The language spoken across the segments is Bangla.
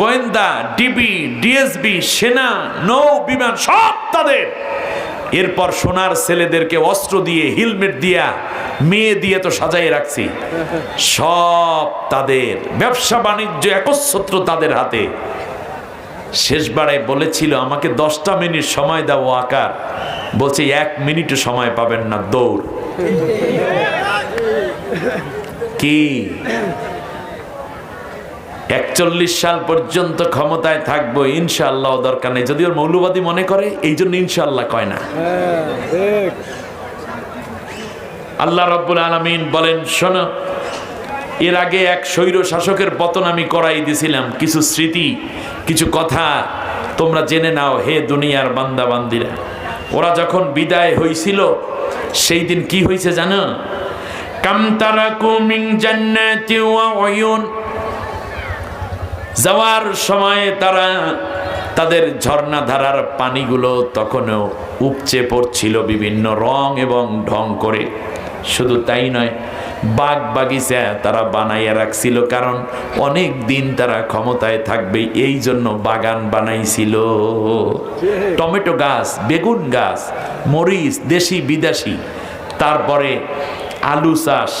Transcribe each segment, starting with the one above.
গোয়েন্দা, ডিবি, ডিএসবি, সেনা, নৌ, বিমান, সব তাদের। এরপর সোনার ছেলেদেরকে অস্ত্র দিয়ে, হেলমেট দিয়া, মেয়ে দিয়ে তো সাজাই রাখছি। সব তাদের, ব্যবসা বাণিজ্য, একচ্ছত্র তাদের হাতে। শেষবারে বলেছিল, আমাকে দশটা মিনিট সময় দাও আকার। বলছে, এক মিনিটও সময় পাবেন না, দৌড়। কি? একচল্লিশ সাল পর্যন্ত ক্ষমতায় থাকব ইনশাল্লাহ দরকার নেই। যদি ওর মৌলবাদী মনে করে, এই জন্য ইনশাল্লাহ কয় না। আল্লাহ রব্বুল আলমিন বলেন, শোনো, এর আগে এক স্বৈর শাসকের পতন আমি করাই দিছিলাম। কিছু স্মৃতি, কিছু কথা তোমরা জেনে নাও, হে দুনিয়ার বান্দা বান্দিরা ওরা যখন বিদায় হয়েছিল সেই দিন কি হয়েছে জানো? কামতারা কুমিং জান্নাতি ওয়া উয়ুন। যাওয়ার সময় তারা তাদের ঝর্ণাধারার পানিগুলো তখনও উপচে পড়ছিল বিভিন্ন রং এবং ঢং করে। শুধু তাই নয়, বাগ বাগিচা তারা বানাইয়া রাখছিল কারণ অনেক দিন তারা ক্ষমতায় থাকবে, এই জন্য বাগান বানাইছিল। টমেটো গাছ, বেগুন গাছ, মরিচ, দেশি, বিদেশি, তারপরে আলু চাষ,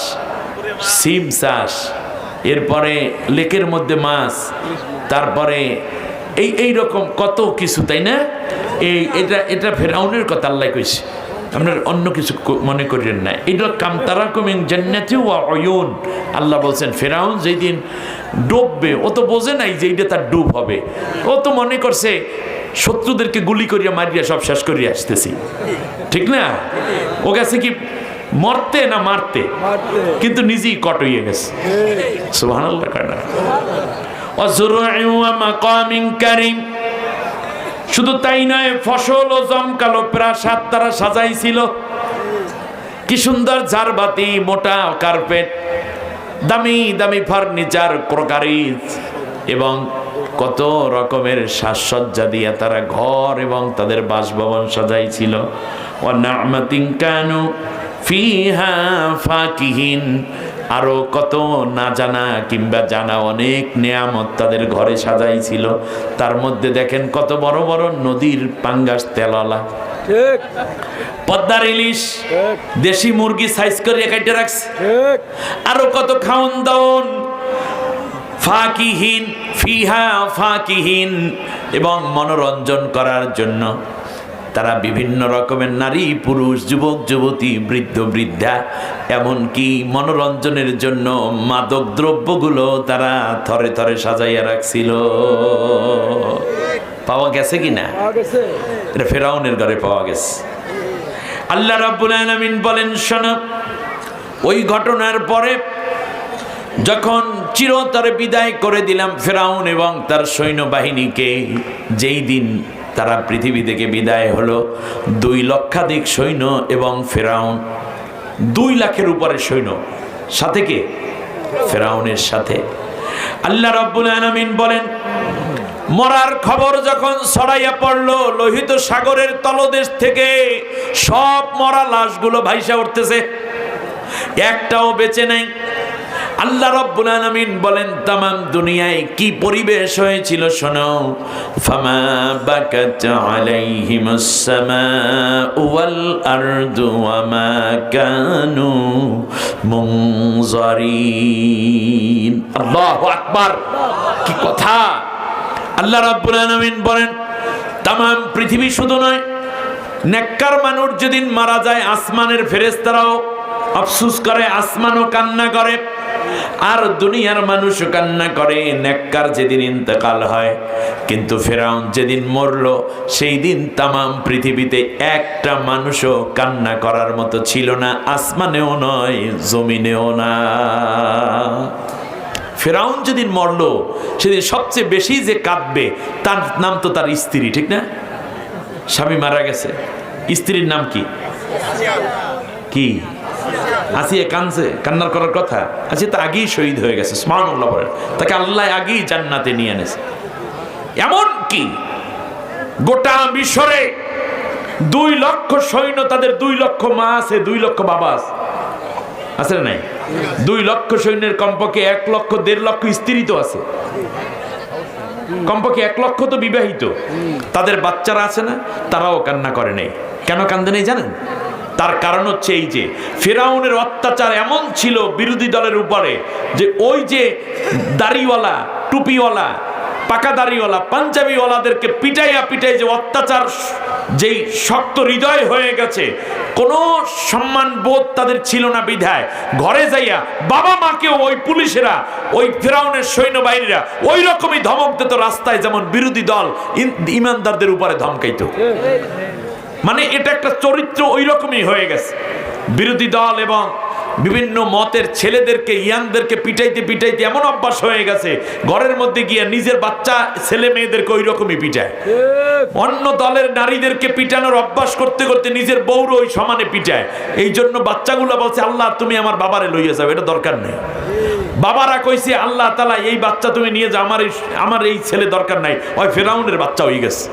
সিম চাষ এরপরে লেকের মধ্যে মাছ, তারপরে এই এই রকম কত কিছু, তাই না? এই, এটা এটা ফেরাউনের কথা আল্লাহ কইছে। আপনার অন্য কিছু মনে করেন না। এটা কামতারা কমিং জান্নাতি ওয়া অয়ুন আল্লাহ বলছেন, ফেরাউন যেই দিন ডুববে, ও তো বোঝে নাই যে এইটা তার ডুব হবে। ও তো মনে করছে, শত্রুদেরকে গুলি করিয়া, মারিয়া সব শেষ করিয়া আসতেছি। ঠিক না? ও গেছে কি মরতে না মারতে? কিন্তু নিজেই কট হয়ে গেছে। কারীম। শুধু তাই নয় ফসল ও জমকালো প্রাসাদ তারা সাজাইছিল। কি সুন্দর ঝাড়বাতি মোটা কার্পেট দামি দামি ফার্নিচার ক্রোকারিজ এবং কত রকমের সাজসজ্জা দিয়ে তারা ঘর এবং তাদের বাসভবন সাজাইছিল। ও নামাতিং কানু ফিহা ফাকিহিন। আরও কত না জানা কিংবা জানা অনেক নেয়ামত তাদের ঘরে সাজাইছিল। তার মধ্যে দেখেন কত বড় বড় নদীর পাঙ্গাস ঠিক। পদ্মার ইলিশ দেশি মুরগি সাইজ করে কেটে রাখছে। ঠিক। আরও কত খাওন দাওন। ফাকিহীন ফিহা ফাকিহীন এবং মনোরঞ্জন করার জন্য। তারা বিভিন্ন রকমের নারী পুরুষ যুবক যুবতী বৃদ্ধ বৃদ্ধা এমনকি মনোরঞ্জনের জন্য মাদক দ্রব্যগুলো তারা থরে থরে সাজাইয়া রাখছিল। পাওয়া গেছে কি না এটা ফেরাউনের ঘরে পাওয়া গেছে। আল্লাহ রাব্বুল আলামিন বলেন শোনো ওই ঘটনার পরে যখন চিরতরে বিদায় করে দিলাম ফেরাউন এবং তার সৈন্যবাহিনীকে যেই দিন তারা পৃথিবী থেকে বিদায় হলো। দুই লক্ষাধিক সৈন্য এবং ফেরাউন, দুই লাখের উপরে সৈন্য। সাথে কে? ফেরাউনের সাথে। আল্লাহ রব্বুল আলামিন বলেন, মরার খবর যখন ছড়াইয়া পড়ল, লোহিত সাগরের তলদেশ থেকে সব মরা লাশগুলো ভাইসা উঠতেছে। একটাও বেঁচে নেই। আল্লাহ রব্বুল আলামিন বলেন, তামাম দুনিয়ায় কি পরিবেশ হয়েছিল শোনো? ফামা বাকাত আলাইহিমুস সামাউ ওয়াল আরদু ওয়া মা কানু মুনজারিন। আল্লাহু আকবার। কি কথা? আল্লাহ রাব্বুল আলামিন বলেন, তামাম পৃথিবী শুধু নয়, নেককার মানুষ যেদিন মারা যায়, আসমানের ফেরেশতারাও আফসুস করে, আসমানও কান্না করে। আর দুনিয়ার মানুষও কান্না করে নেককার যেদিন ইন্তেকাল হয় কিন্তু ফেরাউন যেদিন মরল সেই দিন তামাম পৃথিবীতে একটা মানুষও কান্না করার মতো ছিল না আসমানেও নয় জমিনেও না। ফেরাউন যেদিন মরল সেদিন সবচেয়ে বেশি যে কাঁদবে তার নাম তো তার স্ত্রী ঠিক না? স্বামী মারা গেছে। স্ত্রীর নাম কি? কি? আসিয়ে কানছে, কান্নার করার কথা। আজকে তো আগেই শহীদ হয়ে গেছে স্মান আল্লাহ বলেন। তাকে আল্লাহ আগেই জান্নাতে নিয়ে এনেছে। এমন কি? গোটা মিশরে দুই লক্ষ সৈন্য, তাদের দুই লক্ষ মা আছে, দুই লক্ষ বাবা আছে। আছে না দুই লক্ষ সৈন্যের কমপক্ষে এক লক্ষ, দেড় লক্ষ স্ত্রী তো আছে। কমপক্ষে এক লক্ষ তো বিবাহিত। তাদের বাচ্চারা আছে না? তারাও কান্না করে নেই। কেন কান্দে নেই জানেন? তার কারণ হচ্ছে এই যে, ফেরাউনের অত্যাচার এমন ছিল বিরোধী দলের উপরে যে ওই যে দাড়িওয়ালা, টুপিওয়ালা পাকা দাড়িওয়ালা পাঞ্জাবিওয়ালাদেরকে পিটাইয়া পিটাই যে অত্যাচার, যেই শক্ত হৃদয় হয়ে গেছে, কোনো সম্মান বোধ তাদের ছিল না বিধায়। ঘরে যাইয়া বাবা মাকেও ওই পুলিশেরা, ওই ফেরাউনের সৈন্যবাহিনীরা ওই রকমই ধমক দিত রাস্তায় যেমন বিরোধী দল ইমানদারদের উপরে ধমকাইতো। মানে এটা একটা চরিত্র ওই রকমই হয়ে গেছে। বিরোধী দল এবং বিভিন্ন মতের ছেলেদেরকে ইয়াংদেরকে পিটাইতে পিটাইতে এমন অভ্যাস হয়ে গেছে ঘরের মধ্যে গিয়ে নিজের বাচ্চা ছেলে মেয়েদেরকে ওই রকমই পিটায় অন্য দলের নারীদেরকে পিটানোর অভ্যাস করতে করতে নিজের বউর ওই সমানে পিটায়। এই জন্য বাচ্চাগুলো বলছে আল্লাহ তুমি আমার বাবারে লইয়া যাও এটা দরকার নেই। বাবারা কইছে আল্লাহ তালা এই বাচ্চা তুমি নিয়ে যাও আমার এই আমার এই ছেলে দরকার নাই। ওই ফেরাউনের বাচ্চা হয়ে গেছে।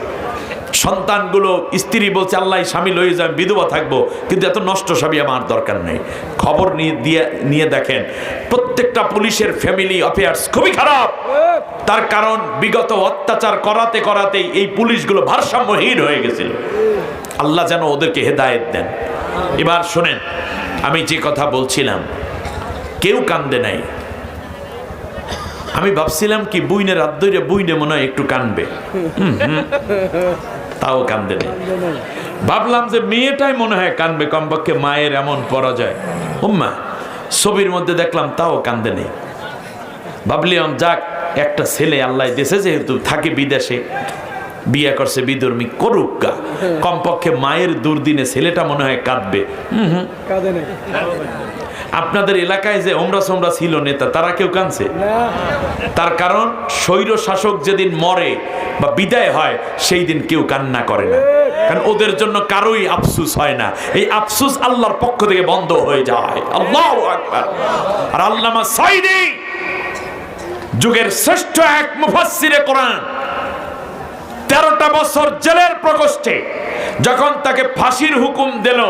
সন্তানগুলো স্ত্রী বলছে, আল্লাহ স্বামী লয়ে যাবে বিধবা থাকব। কিন্তু এত নষ্ট স্বামী আমার দরকার নেই। খবর নিয়ে দিয়ে, নিয়ে দেখেন, প্রত্যেকটা পুলিশের ফ্যামিলি অ্যাফেয়ার্স খুবই খারাপ। তার কারণ, বিগত অত্যাচার করাতে করাতেই এই পুলিশগুলো ভারসাম্যহীন হয়ে গেছিল। আল্লাহ যেন ওদেরকে হেদায়েত দেন। এবার শোনেন, আমি যে কথা বলছিলাম, কেউ কান্দে নাই। আমি ভাবছিলাম কি, বুইনে রাত ধরে বুইনে মনে হয় একটু কানবে। তাও কান্দে নেই। ভাবলাম যে মেয়েটাই মনে হয় কানবে কমপক্ষে মায়ের এমন পরাজয়। উম্মা ছবির মধ্যে দেখলাম তাও কান্দে নেই। ভাবলিয়াম যাক একটা ছেলে আল্লাহ দেশে যেহেতু থাকে বিদেশে বিয়ে করছে বিধর্মী করুক গা। কমপক্ষে মায়ের দুর্দিনে ছেলেটা মনে হয় কাঁদবে। হুম। হুম আপনাদের এলাকায় যে ওমরা সোমরা ছিল নেতা, তারা কেউ কানছে তার কারণ স্বৈর শাসক যেদিন মরে বা বিদায় হয়, সেই দিন কেউ কান্না করে না। কারণ ওদের জন্য কারোই আফসুস হয় না। এই আফসুস আল্লাহর পক্ষ থেকে বন্ধ হয়ে যায়। আল্লাহ আর আল্লামা সাইদি, যুগের শ্রেষ্ঠ এক মুফাসসিরে কোরআন, তেরোটা বছর জেলের প্রকোষ্ঠে যখন তাকে ফাঁসির হুকুম দিল,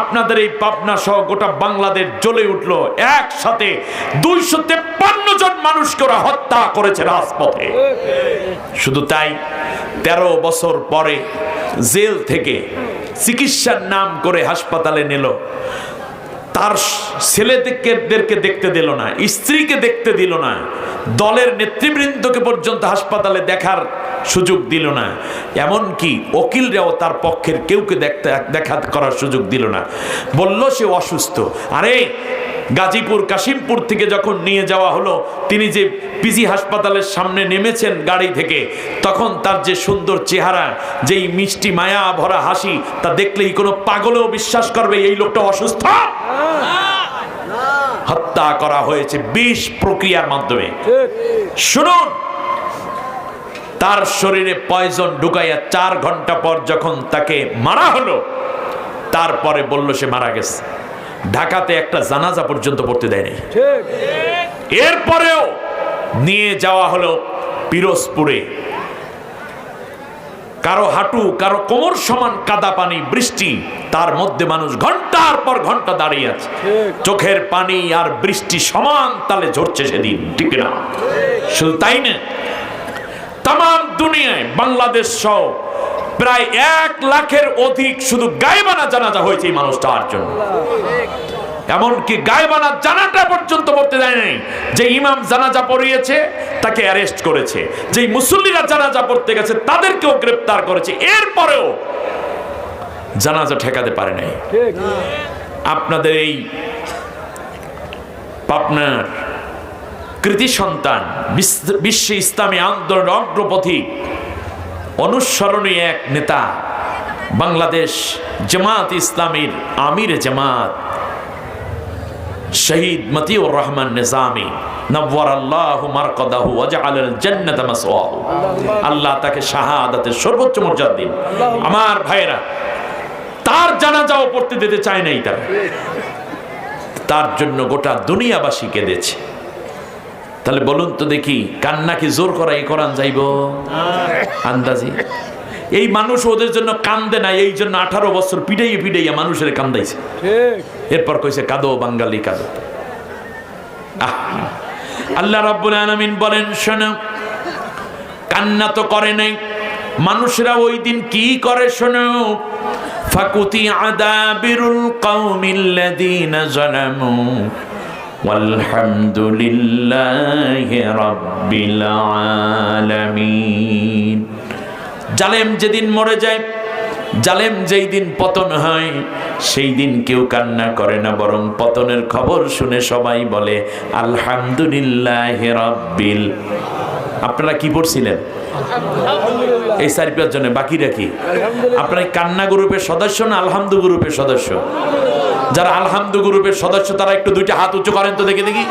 আপনাদের এই পাবনা সহ গোটা বাংলাদেশ জ্বলে উঠল। একসাথে দুইশো তেপ্পান্ন জন মানুষকে ওরা হত্যা করেছে রাজপথে। শুধু তাই, তেরো বছর পরে জেল থেকে চিকিৎসার নাম করে হাসপাতালে নিল। তার ছেলেদেরকে দেখতে দিল না, স্ত্রীকে দেখতে দিল না, দলের নেতৃবৃন্দকে পর্যন্ত হাসপাতালে দেখার সুযোগ দিল না এমন কি ওকিলরাও তার পক্ষের কেউকে দেখতে দেখা করার সুযোগ দিল না। বলল, সে অসুস্থ। আরে গাজীপুর কাশিমপুর থেকে যখন নিয়ে যাওয়া হলো, তিনি যে পিজি হাসপাতালের সামনে নেমেছেন গাড়ি থেকে, তখন তার যে সুন্দর চেহারা, যেই মিষ্টি মায়া ভরা হাসি, তা দেখলেই কোনো পাগলেও বিশ্বাস করবে, এই লোকটা অসুস্থ। হত্যা করা হয়েছে বিষ প্রক্রিয়ার মাধ্যমে। শুনুন, তার শরীরে পয়জন ঢুকাইয়া চার ঘণ্টা পর যখন তাকে মারা হলো, তারপরে বলল সে মারা গেছে। ঢাকাতে একটা জানাজা পর্যন্ত পড়তে দেয়নি। এরপরেও নিয়ে যাওয়া হলো পিরোজপুরে। কারও হাঁটু কারও কোমর সমান কাদা পানি বৃষ্টি তার মধ্যে মানুষ ঘণ্টার পর ঘণ্টা দাঁড়িয়ে আছে। চোখের পানি আর বৃষ্টি সমান তালে ঝরছে সেদিন ঠিক না শুধু তাই না তাম দুনিয়ায় বাংলাদেশ সহ প্রায় এক লাখের অধিক শুধু গায়েবানা জানাজা হয়েছে এই মানুষটার জন্য। এমনকি গায়েবানা জানাটা পর্যন্ত পড়তে দেয় নাই যে ইমাম জানাজা পড়িয়েছে, তাকে অ্যারেস্ট করেছে। যে মুসল্লিরা জানাজা পড়তে গেছে, তাদেরকেও গ্রেপ্তার করেছে। এরপরেও জানাজা ঠেকাতে পারে নাই। আপনাদের এই পাবনার কৃতি সন্তান, বিশ্ব ইসলামী আন্দোলন অগ্রপথিক অনুসরণীয় এক নেতা, বাংলাদেশ জামাত ইসলামীর আমির জামাত, শহীদ মতিউর রহমান নিজামী আল্লাহ তাকে শাহাদাতের সর্বোচ্চ মর্যাদা দিন। আমার ভাইরা তার জানাজাও পড়তে দিতে চায় নাই তার জন্য গোটা দুনিয়াবাসী কেঁদেছে। তাহলে বলুন তো দেখি কান্না কি জোর করা এই কোরআন যাইব? আন্দাজি। এই মানুষ ওদের জন্য কান্দে না এই জন্য আঠারো বছর পিটাইয়ে পিটাইয়া মানুষের কান্দাইছে। এরপর কইছে কাদো বাঙালি কাদো। আল্লাহ রাব্বুল আলামিন বলেন শোনো কান্না তো করে নাই। মানুষরা ওই দিন কি করে শোনো? ফাকুতি আদাবিরুল কওমিল্লাযীনা জালামু। والحمد لله رب العالمين জালেম যেদিন মরে যায় জালেম যেই দিন পতন হয় সেই দিন কেউ কান্না করে না বরং পতনের খবর শুনে সবাই বলে আলহামদুলিল্লাহ রব্বিল আপনারা কি পড়ছিলেন এই সারিপার জন্য বাকিরা কি আপনারা কান্না গ্রুপের সদস্য না আলহামদু গ্রুপের সদস্য যারা আলহামদু গ্রুপের সদস্য তারা একটু দুইটা হাত উঁচু করেন তো দেখে দেখি।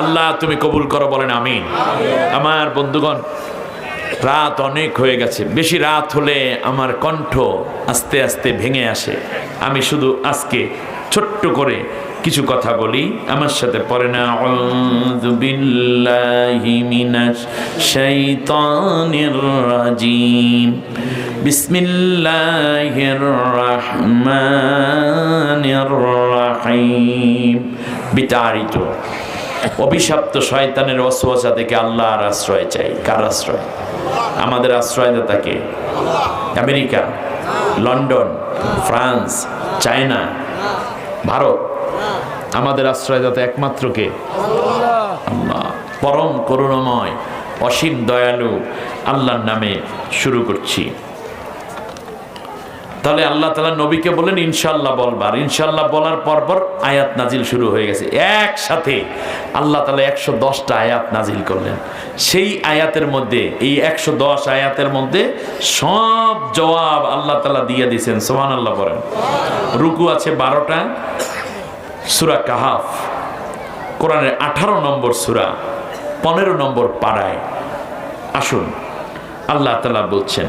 আল্লাহ তুমি কবুল করো বলেন আমিন। আমার বন্ধুগণ রাত অনেক হয়ে গেছে। বেশি রাত হলে আমার কণ্ঠ আস্তে আস্তে ভেঙে আসে। আমি শুধু আজকে ছোট্ট করে কিছু কথা বলি। আমার সাথে পড়ে না রাজিম বিতাড়িত। অভিশপ্ত শয়তানের অসুয়াশা থেকে আল্লাহর আশ্রয় চাই। কার আশ্রয়? আমাদের আশ্রয়দাতাকে America, London, France, China Bharat. আমাদের আশ্রয়দাতা একমাত্র কে? আল্লাহ। পরম করুণাময় অসীম দয়ালু আল্লাহর নামে শুরু করছি। তাহলে আল্লাহ তালা নবীকে বলেন ইনশাল্লাহ বলবার ইনশাল্লাহ বলার পর পর আয়াত নাজিল শুরু হয়ে গেছে। একসাথে আল্লাহ তালা একশো দশটা আয়াত নাজিল করলেন। সেই আয়াতের মধ্যে, এই একশো দশ আয়াতের মধ্যে সব জবাব আল্লাহ তালা দিয়ে দিয়েছেন। সোহান আল্লাহ বলেন রুকু আছে বারোটা। সুরা কাহাফ, কোরআনের আঠারো নম্বর সুরা, পনেরো নম্বর পাড়ায়। আসুন, আল্লাহ তালা বলছেন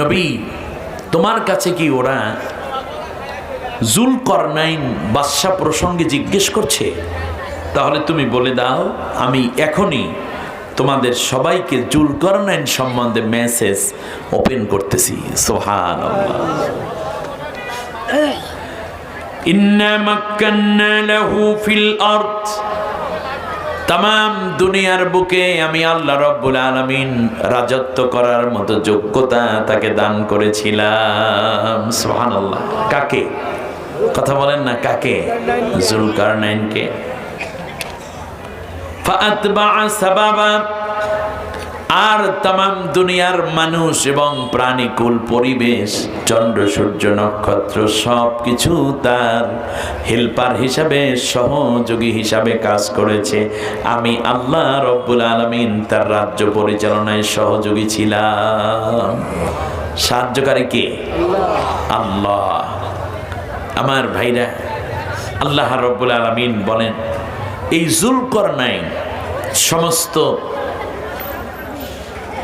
নবী, তোমার কাছে কি ওরা জুল করনাইন বাদশাহ প্রসঙ্গে জিজ্ঞেস করছে? তাহলে তুমি বলে দাও, আমি এখনই তোমাদের সবাইকে জুল করনাইন সম্বন্ধে মেসেজ ওপেন করতেছি। সোহান ইন্না মাক্কান্না লাহু ফিল আরদ। তাম দুনিয়ার বুকে আমি আল্লাহ রব্বুল আলমিন রাজত্ব করার মতো যোগ্যতা তাকে দান করেছিলাম। সোহান আল্লাহ কাকে? কথা বলেন না কাকে? জুলকার নাইনকে আর তাম দুনিয়ার মানুষ এবং প্রাণীকুল পরিবেশ, চন্দ্র, সূর্য, নক্ষত্র সব কিছু তার হেল্পার হিসাবে, সহযোগী হিসাবে কাজ করেছে। আমি আল্লাহ রব্বুল আলমিন তার রাজ্য পরিচালনায় সহযোগী ছিলাম। সাহায্যকারী কে? আল্লাহ। আমার ভাইরা, আল্লাহ রব্বুল আলমিন বলেন, এই জুলকর নাই সমস্ত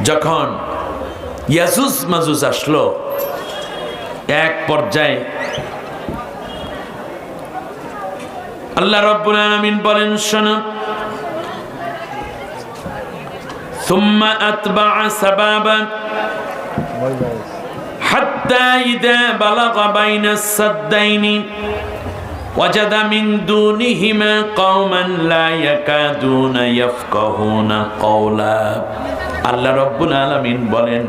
যখন ইয়াজুজ মাজুজ আসলো এক পর্যায়ে আল্লাহ রব্বুল আলামিন বলেন শোনো ثم أتبع سبابا حتى إذا بلغ بين السدين وجد من دونهما قوما لا يكادون يفقهون قولا আল্লাহ রব্বুল আলমিন বলেন,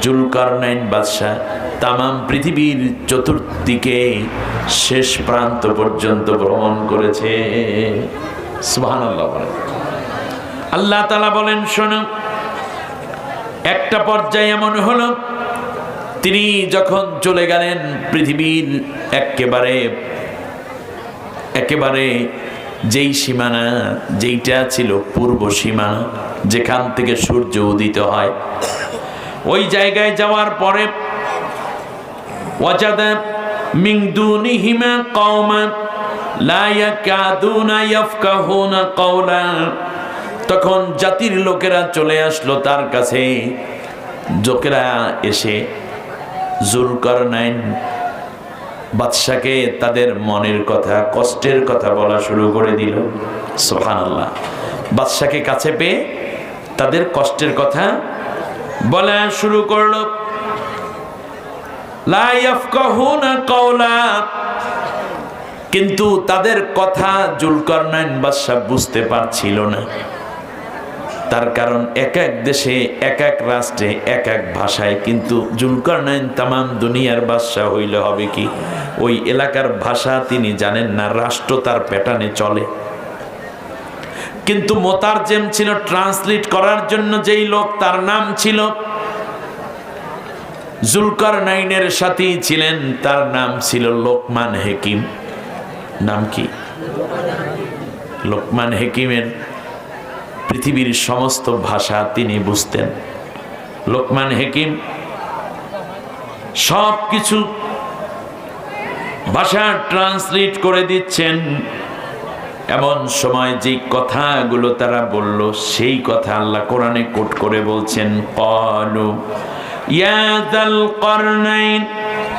জুলকারনাইন বাদশাহ, তামাম পৃথিবীর চতুর্দিকে শেষ প্রান্ত পর্যন্ত ভ্রমণ করেছে। সুবহানাল্লাহ বলেন। আল্লাহ তালা বলেন, শোনো, একটা পর্যায়ে এমন হলো, তিনি যখন চলে গেলেন পৃথিবীর একেবারে একেবারে যেই সীমানা, যেইটা ছিল পূর্ব সীমানা, যেখান থেকে সূর্য উদিত হয়, ওই জায়গায় যাওয়ার পরে ওয়াজাদা মিন দুনিহিমা কওমা, লা ইয়াকাদুনা ইয়াফকাহুনা কওলা। তখন জাতির লোকেরা চলে আসলো তার কাছে। লোকেরা এসে, জুলকারনাইন বাদশাকে তাদের মনের কথা, কষ্টের কথা বলা শুরু করে দিল। সোহানাল্লাহ বাদশাকে কাছে পেয়ে তাদের কষ্টের কথা বলা শুরু করল। কিন্তু তাদের কথা জুলকারনাইন বাদশাহ বুঝতে পারছিল না। তার কারণ এক এক দেশে, এক এক রাষ্ট্রে, এক এক ভাষায়। কিন্তু জুলকারনাইন তামাম দুনিয়ার বাদশাহ হইলে হবে কি? ওই এলাকার ভাষা তিনি জানেন না, রাষ্ট্র তার প্যাটার্নে চলে। কিন্তু মোতারজেম ছিল ট্রান্সলেট করার জন্য যেই লোক, তার নাম ছিল জুলকার নাইনের সাথেই ছিলেন, তার নাম ছিল লোকমান হেকিম। নাম কি? লোকমান হেকিমের পৃথিবীর সমস্ত ভাষা তিনি বুঝতেন। লোকমান হেকিম সব কিছু ভাষা ট্রান্সলেট করে দিচ্ছেন। এমন সময় যে কথাগুলো তারা বলল, সেই কথা আল্লাহ কোরআনে কোট করে বলছেন কলু ইয়াদাল কর্নাইন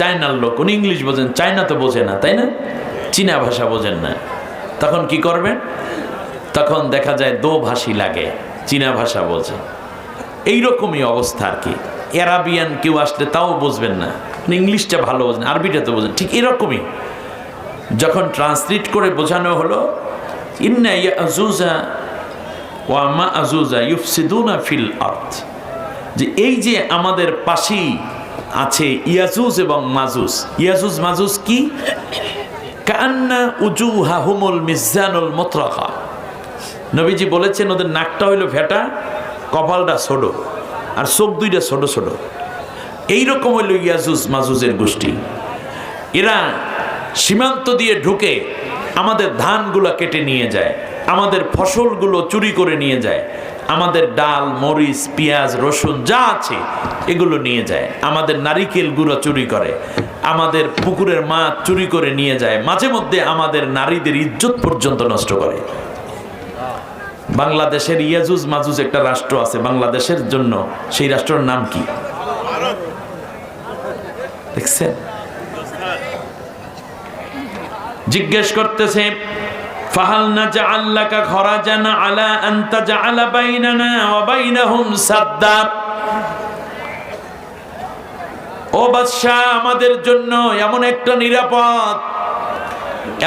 চায়নার লোক, উনি ইংলিশ বোঝেন, চায়না তো বোঝে না, তাই না? চীনা ভাষা বোঝেন না। তখন কি করবেন? তখন দেখা যায় দো ভাষী লাগে, চীনা ভাষা বোঝে। এইরকমই অবস্থা আর কি। অ্যারাবিয়ান কেউ আসলে তাও বুঝবেন না। ইংলিশটা ভালো বোঝেন, আরবিটা তো বোঝেন, ঠিক এরকমই। যখন ট্রান্সলেট করে বোঝানো হলো, ইন্না ইয়াজুজা ওয়া মা আজুজা ইউফসিদুনা ফিল আর্থ যে এই যে আমাদের পাশেই আছে ইয়াজুজ এবং মাজুজ। ইয়াজুজ, মাজুজ কি? কান্না উজু হাহুমুল মিজানুল মতরাকা। নবীজি বলেছেন, ওদের নাকটা হইল ভেটা কপালটা ছোট, আর চোখ দুইটা ছোট ছোট। এইরকম হইল ইয়াজুজ, মাজুজের গোষ্ঠী। এরা সীমান্ত দিয়ে ঢুকে আমাদের ধানগুলো কেটে নিয়ে যায়, আমাদের ফসলগুলো চুরি করে নিয়ে যায় আমাদের ডাল, মরিচ, পেঁয়াজ, রসুন, যা আছে এগুলো নিয়ে যায়। আমাদের নারিকেলগুলো চুরি করে। আমাদের পুকুরের মাছ চুরি করে নিয়ে যায়। মাঝে মধ্যে আমাদের নারীদের ইজ্জত পর্যন্ত নষ্ট করে। বাংলাদেশের ইয়াজুজ মাজুজ একটা রাষ্ট্র আছে। বাংলাদেশের জন্য সেই রাষ্ট্রের নাম কি? দেখছেন? জিজ্ঞেস করতেছে ফাহাল না জাআল্লাকা খরাজান আলা আন তাজআলা বাইনানা ওয়া বাইনাহুম সাদ্দা। ও বাদশাহ, আমাদের জন্য এমন একটা নিরাপদ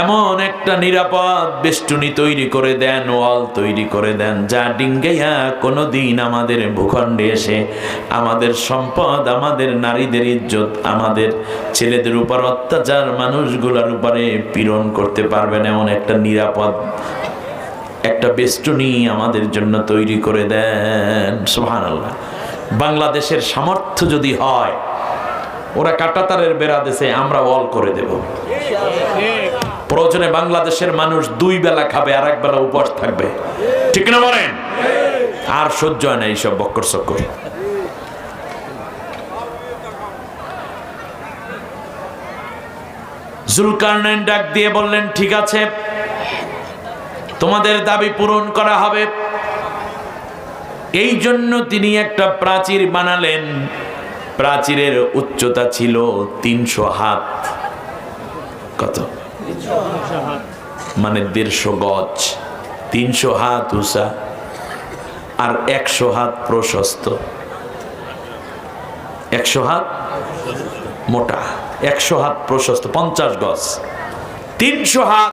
এমন একটা নিরাপদ বেষ্টনী তৈরি করে দেন, ওয়াল তৈরি করে দেন, যা ডিঙ্গাইয়া কোনোদিন আমাদের ভূখণ্ডে এসে আমাদের সম্পদ, আমাদের নারীদের ইজ্জত, আমাদের ছেলেদের উপর অত্যাচার, মানুষগুলোর উপরে পীড়ন করতে পারবেন এমন একটা নিরাপদ একটা বেষ্টনী আমাদের জন্য তৈরি করে দেন। সোহান আল্লাহ বাংলাদেশের সামর্থ্য যদি হয়, ওরা কাটাতারের বেড়া দেশে আমরা ওয়াল করে দেব। প্রয়োজনে বাংলাদেশের মানুষ দুই বেলা খাবে, আর এক বেলা উপবাস থাকবে। ঠিক না বলেন? আর সহ্য হয় না এইসব বক্কর চক্কর। ডাক দিয়ে বললেন, ঠিক আছে, তোমাদের দাবি পূরণ করা হবে। এই জন্য তিনি একটা প্রাচীর বানালেন। প্রাচীরের উচ্চতা ছিল তিনশো হাত। কত? মানে দেড়শো গজ, তিনশো হাত উষা আর একশো হাত প্রশস্ত। একশো হাত মোটা, একশো হাত প্রশস্ত, পঞ্চাশ গজ। তিনশো হাত